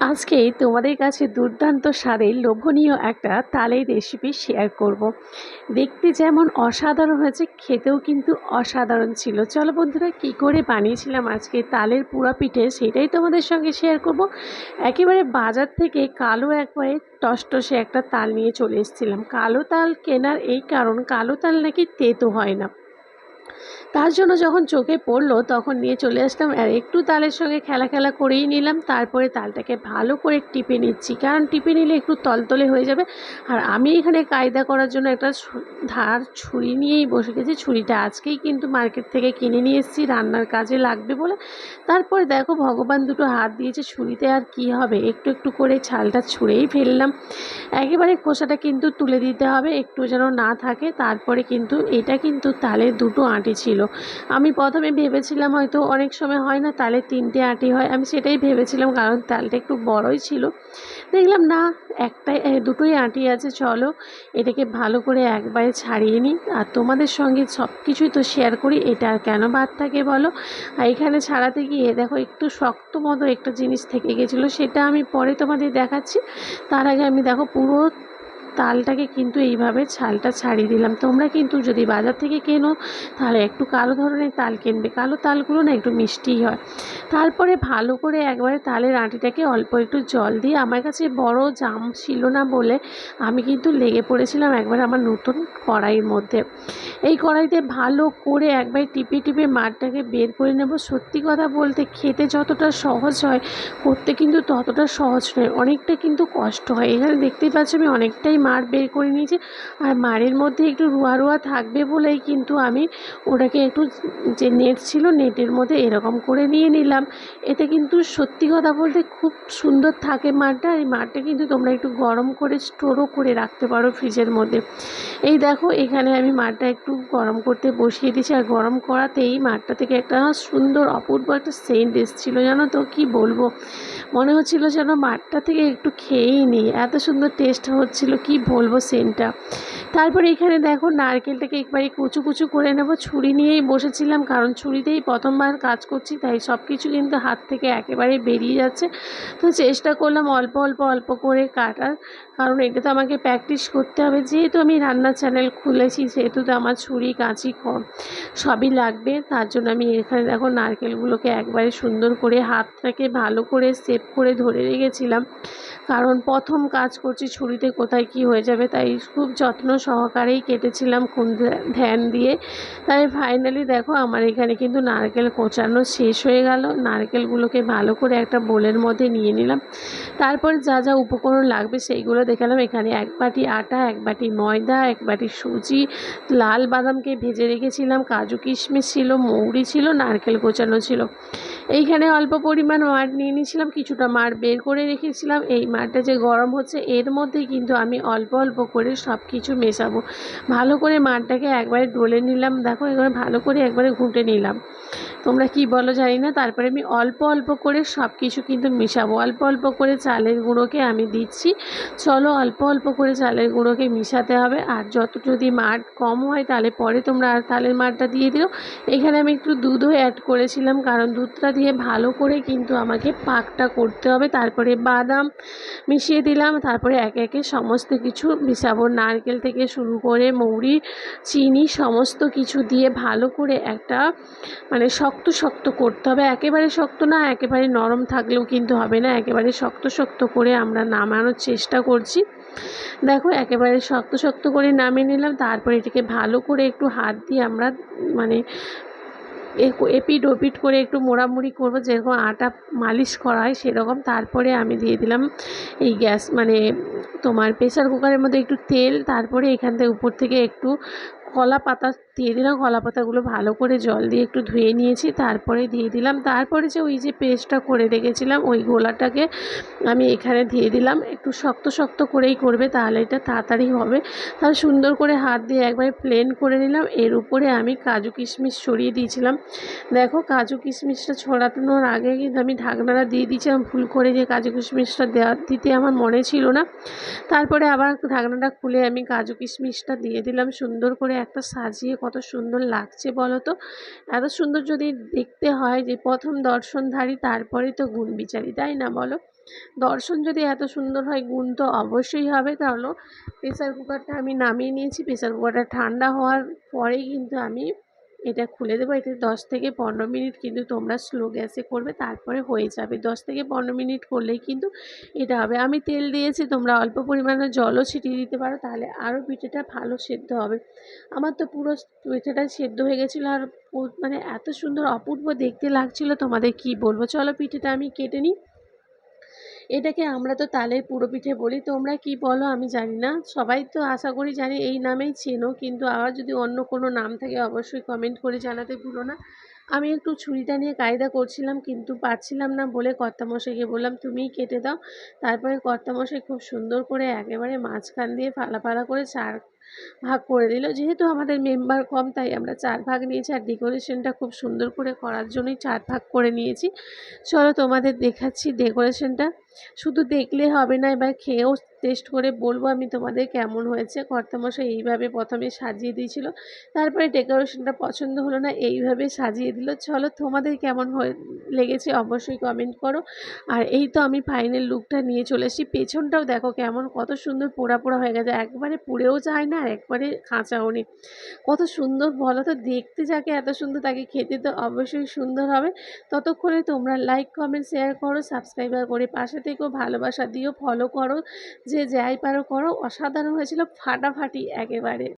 আজকে তোমাদের কাছে দুর্দান্ত স্বাদের লোভনীয় একটা তালের রেসিপি শেয়ার করব। দেখতে যেমন অসাধারণ হয়েছে, খেতেও কিন্তু অসাধারণ ছিল চলো বন্ধুরা, কি করে বানিয়েছিলাম আজকে তালের পুরা পিঠে সেটাই তোমাদের সঙ্গে শেয়ার করব। একেবারে বাজার থেকে কালো একবারে টসটসে একটা তাল নিয়ে চলে এসেছিলাম কালো তাল কেনার এই কারণ, কালো তাল নাকি তেতো হয় না তার জন্য যখন চোখে পড়ল, তখন নিয়ে চলে আসলাম আর একটু তালের সঙ্গে খেলা খেলা করেই নিলাম। তারপরে তালটাকে ভালো করে টিপে নিচ্ছি, কারণ টিপে নিলে একটু তলতলে হয়ে যাবে। আর আমি এখানে কায়দা করার জন্য একটা ধার ছুরি নিয়েই বসে গেছি। ছুরিটা আজকেই কিন্তু মার্কেট থেকে কিনে নিয়ে এসেছি, রান্নার কাজে লাগবে বলে। তারপরে দেখো, ভগবান দুটো হাত দিয়েছে ছুরিতে আর কি হবে? একটু একটু করে ছালটা ছুঁড়েই ফেললাম। একেবারে খোসাটা কিন্তু তুলে দিতে হবে, একটু যেন না থাকে। তারপরে কিন্তু, এটা কিন্তু তালের দুটো আঁটি ছিল। আমি প্রথমে ভেবেছিলাম হয়তো অনেক সময় হয় না, তালে তিনটে আঁটি হয়। আমি সেটাই ভেবেছিলাম কারণ তালটা একটু বড়ই ছিল। দেখলাম, না একটাই দুটোই আঁটি আছে, চলো এটাকে ভালো করে একবারে ছাড়িয়ে নিই। আর তোমাদের সঙ্গে সব কিছুই তো শেয়ার করি, এটা আর কেন বাদ থাকে বলো? আর এখানে ছাড়াতে গিয়ে দেখো, একটু শক্ত মতো একটা জিনিস থেকে গেছিল, সেটা আমি পরে তোমাদের দেখাচ্ছি। তার আগে আমি দেখো, পুরো তালটাকে কিন্তু এইভাবে ছালটা ছাড়িয়ে দিলাম। তোমরা কিন্তু যদি বাজার থেকে কেনো, তাহলে একটু কালো ধরনের তাল কিনবে। কালো তালগুলো না একটু মিষ্টিই হয়। তারপরে ভালো করে একবারে তালের আঁটিটাকে অল্প একটু জল দিয়ে, আমার কাছে বড় জাম ছিল না বলে আমি কিন্তু লেগে পড়েছিলাম একবার আমার নতুন কড়াইয়ের মধ্যে। এই কড়াইতে ভালো করে একবার টিপে টিপে মাঠটাকে বের করে নেব। সত্যি কথা বলতে খেতে যতটা সহজ হয়, করতে কিন্তু ততটা সহজ নয়, অনেকটা কিন্তু কষ্ট হয়। এখানে দেখতেই পাচ্ছ আমি অনেকটাই মার বের করে নিয়েছি। আর মারের মধ্যে একটু রুয়া রুয়া থাকবে বলেই কিন্তু আমি ওটাকে একটু যে নেট ছিল, নেটের মধ্যে এরকম করে নিয়ে নিলাম। এতে কিন্তু সত্যি কথা বলতে খুব সুন্দর থাকে মারটা এই মারটা কিন্তু তোমরা একটু গরম করে স্টোরও করে রাখতে পারো ফ্রিজের মধ্যে। এই দেখো এখানে আমি মারটা একটু গরম করতে বসিয়ে দিয়েছি। আর গরম করাতেই মাঠটা থেকে একটা সুন্দর অপূর্ব একটা সেন্ট এসেছিল। জানো তো কি বলব? মনে হচ্ছিল যেন মাঠটা থেকে একটু খেয়েই নিই। এত সুন্দর টেস্ট হচ্ছিল, কি বলব সেন্টটা তারপরে এখানে দেখো নারকেলটাকে একবারে কুচু কুচু করে নেব। ছুরি নিয়েই বসেছিলাম, কারণ ছুরিতেই প্রথমবার কাজ করছি, তাই সব কিছু কিন্তু হাত থেকে একেবারে বেরিয়ে যাচ্ছে। তো চেষ্টা করলাম অল্প অল্প অল্প করে কাটার, কারণ এটা তো আমাকে প্র্যাকটিস করতে হবে। যেহেতু আমি রান্নার চ্যানেল খুলেছি, সেহেতু তো আমার ছুরি, কাঁচি সবই লাগবে। তার জন্য আমি এখানে দেখো নারকেলগুলোকে একবারে সুন্দর করে হাতটাকে ভালো করে সেভ করে ধরে রেখেছিলাম। কারণ প্রথম কাজ করছি ছুরিতে কোথায় কি হয়ে যাবে, তাই খুব যত্ন সহকারেই কেটেছিলাম কোন ধ্যান দিয়ে। তাই ফাইনালি দেখো আমার এখানে কিন্তু নারকেল কোচানো শেষ হয়ে গেল। নারকেলগুলোকে ভালো করে একটা বোলের মধ্যে নিয়ে নিলাম। তারপর যা যা উপকরণ লাগবে সেইগুলো দেখালাম এখানে এক বাটি আটা, এক বাটি ময়দা, এক বাটি সুজি, লাল বাদামকে ভেজে রেখেছিলাম, কাজু কিশমিশ ছিল, মৌরি ছিল, নারকেল কোচানো ছিল। এইখানে অল্প পরিমাণ মার নিয়ে নিয়েছিলাম, কিছুটা মার বের করে রেখেছিলাম। এই মারটা যে গরম হচ্ছে, এর মধ্যেই কিন্তু আমি অল্প অল্প করে সব কিছু মেশাবো। ভালো করে মারটাকে একবারে ডলে নিলাম, দেখো এবার ভালো করে একবারে ঘুঁটে নিলাম। তোমরা কি বলো জানি না, তারপরে আমি অল্প অল্প করে সব কিছু কিন্তু মেশাবো। অল্প অল্প করে চালের গুঁড়োকে আমি দিচ্ছি। চলো অল্প অল্প করে চালের গুঁড়োকে মিশাতে হবে। আর যত যদি মাঠ কম হয় তাহলে পরে তোমরা আর তালের মাঠটা দিয়ে দিও। এখানে আমি একটু দুধও অ্যাড করেছিলাম, কারণ দুধটা দিয়ে ভালো করে কিন্তু আমাকে পাকটা করতে হবে। তারপরে বাদাম মিশিয়ে দিলাম, তারপরে একে একে সমস্ত কিছু মিশাবো। নারকেল থেকে শুরু করে মৌরি, চিনি সমস্ত কিছু দিয়ে ভালো করে একটা মানে শক্ত শক্ত করতে হবে। একেবারে শক্ত না, একেবারে নরম থাকলেও কিন্তু হবে না। একেবারে শক্ত শক্ত করে আমরা নামানোর চেষ্টা করছি। দেখো, একেবারে শক্ত শক্ত করে নামিয়ে নিলাম। তারপর এটাকে ভালো করে একটু হাত দিয়ে আমরা মানে এপিট ওপিট করে একটু মোড়ামুড়ি করব। যেরকম আটা মালিশ করা হয় সেরকম। তারপরে আমি দিয়ে দিলাম এই গ্যাস মানে তোমার প্রেশার কুকারের মধ্যে একটু তেল। তারপরে এখান থেকে উপর থেকে একটু কলা পাতা দিয়ে দিলাম কলা পাতাগুলো ভালো করে জল দিয়ে একটু ধুয়ে নিয়েছি, তারপরে দিয়ে দিলাম। তারপরে যে ওই যে পেস্টটা করে রেখেছিলাম, ওই গোলাটাকে আমি এখানে দিয়ে দিলাম। একটু শক্ত শক্ত করেই করবে, তাহলে এটা তাড়াতাড়ি হবে। তাহলে সুন্দর করে হাত দিয়ে একবার প্লেন করে নিলাম। এর উপরে আমি কাজু কিশমিশ ছড়িয়ে দিয়েছিলাম। দেখো, কাজু কিশমিশটা ছড়ানোর আগে কিন্তু আমি ঢাকনাটা দিয়ে দিয়েছিলাম। ভুল করে যে কাজু কিশমিশটা দেওয়া দিতে আমার মনে ছিল না। তারপরে আবার ঢাকনাটা খুলে আমি কাজু কিশমিশটা দিয়ে দিলাম। সুন্দর করে একটা সাজিয়ে কত সুন্দর লাগছে বলো তো এত সুন্দর যদি দেখতে হয় যে প্রথম দর্শনধারী তারপরে তো গুণ বিচারি, তাই না বলো? দর্শন যদি এত সুন্দর হয় গুণ তো অবশ্যই হবে। তাহলে প্রেসার কুকারটা আমি নামিয়ে নিয়েছি। প্রেসার কুকারটা ঠান্ডা হওয়ার পরেই কিন্তু আমি এটা খুলে দেবো, এটা দশ থেকে পনেরো মিনিট কিন্তু তোমরা স্লো গ্যাসে করবে, তারপরে হয়ে যাবে। দশ থেকে পনেরো মিনিট করলেই কিন্তু এটা হবে। আমি তেল দিয়েছি, তোমরা অল্প পরিমাণে জলও ছিটিয়ে দিতে পারো, তাহলে আরও পিঠেটা ভালো সেদ্ধ হবে। আমার তো পুরো পিঠেটা সেদ্ধ হয়ে গেছিল আর মানে এত সুন্দর অপূর্ব দেখতে লাগছিল, তোমাদের কি বলব? চলো পিঠেটা আমি কেটে নিই। এটাকে আমরা তো তালের পুরো পিঠে বলি, তোমরা কি বলো আমি জানি না। সবাই তো আশা করি জানি, এই নামেই চেনো, কিন্তু আবার যদি অন্য কোনো নাম থাকে অবশ্যই কমেন্ট করে জানাতে ভুলো না। আমি একটু ছুরিটা নিয়ে কায়দা করছিলাম, কিন্তু পাচ্ছিলাম না বলে কর্তামশাইকে বললাম, তুমিই কেটে দাও। তারপরে কর্তামশাই খুব সুন্দর করে একেবারে মাঝখান দিয়ে ফালা ফালা করে চার ভাগ করে দিল। যেহেতু আমাদের মেম্বার কম, তাই আমরা চার ভাগ নিয়েছি আর ডেকোরেশনটা খুব সুন্দর করে করার জন্যই চার ভাগ করে নিয়েছি। চলো তোমাদের দেখাচ্ছি ডেকোরেশনটা শুধু দেখলে হবে না, এবার খেয়েও টেস্ট করে বলব আমি তোমাদের কেমন হয়েছে। কর্তামশাই এইভাবে প্রথমে সাজিয়ে দিয়েছিল, তারপরে ডেকোরেশনটা পছন্দ হলো না, এইভাবে সাজিয়ে দিল। চলো তোমাদের কেমন হয়ে লেগেছে অবশ্যই কমেন্ট করো। আর এই তো আমি ফাইনাল লুকটা নিয়ে চলে এসেছি। পেছনটাও দেখো কেমন, কত সুন্দর পোড়া পোড়া হয়ে গেছে। একবারে পুড়েও যায় না আর একবারে খাঁচাও নেই। কত সুন্দর বলো তো, দেখতে যাকে এত সুন্দর তাকে খেতে তো অবশ্যই সুন্দর হবে। ততক্ষণে তোমরা লাইক কমেন্ট শেয়ার করো সাবস্ক্রাইবার করে পাশে থেকেও ভালোবাসা দিও ফলো করো, যে যাই পারো করো। অসাধারণ হয়েছিল ফাটাফাটি একেবারে।